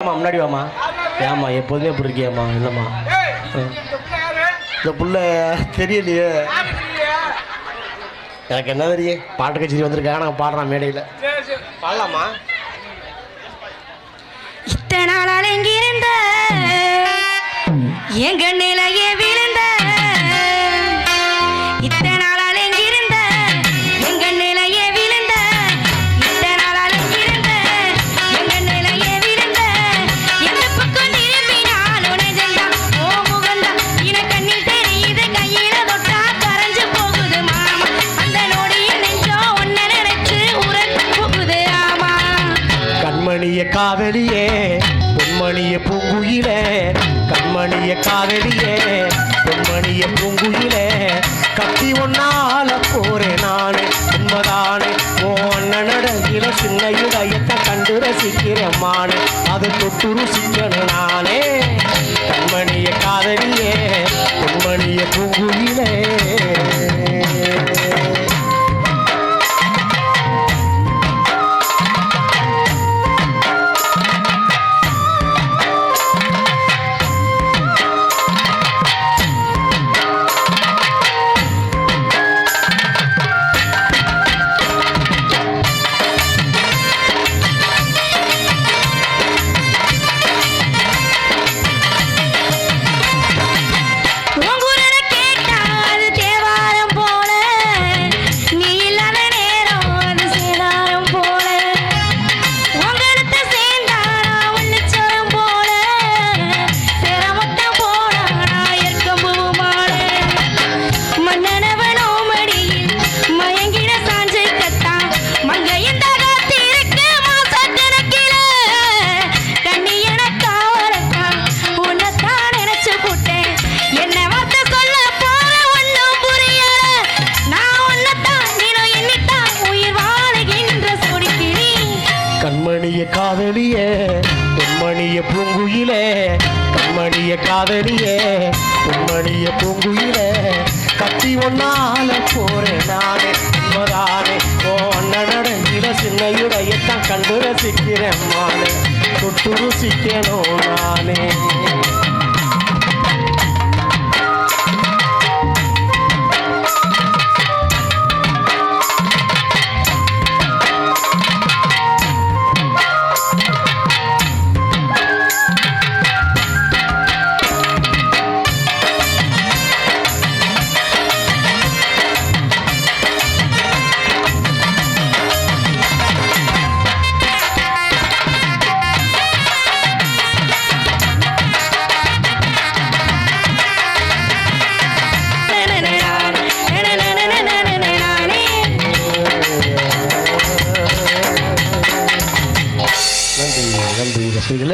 ஆமா முன்னாடி வாமா ஏம்மா எப்போதுமே இப்படி இருக்கியாம்மா இல்லைம்மா. இந்த புள்ள தெரியலையே. எனக்கு என்ன தெரியும் பாட்டு கச்சேரி வந்திருக்காங்க நான் பாடுறேன் மேடையில். பாடலாமா? இத்தனை நாள் அலங்கியிருந்த என் கண்ணிலேயே விழுந்த? இத்தனை கண்மணிய காதலியே பொன்மணிய பூங்குயிலே கண்மணிய காதலியே பொன்மணிய பூங்குயிலே. கத்தி ஒன்னால போறேன் நானு உண்மைதானே. ஓ அண்ணனடங்கில சின்ன இடையத்தை கண்டு ரசிக்கிறேன் மானு. அது தொட்டு ருசிக்கணும் நான். காதலியே பொன்மணிய பூங்குயிலே கண்மணிய காதலியே பொன்மணிய பூங்குயிலே கத்தி ஒன்னால போறேன் நானே உண்மதானே ஓ அண்ணனடங்கில சின்ன இடையத்தான் கண்டு ரசிக்கிறேன் மானே தொட்டு ருசிக்கணும் நானே. หรื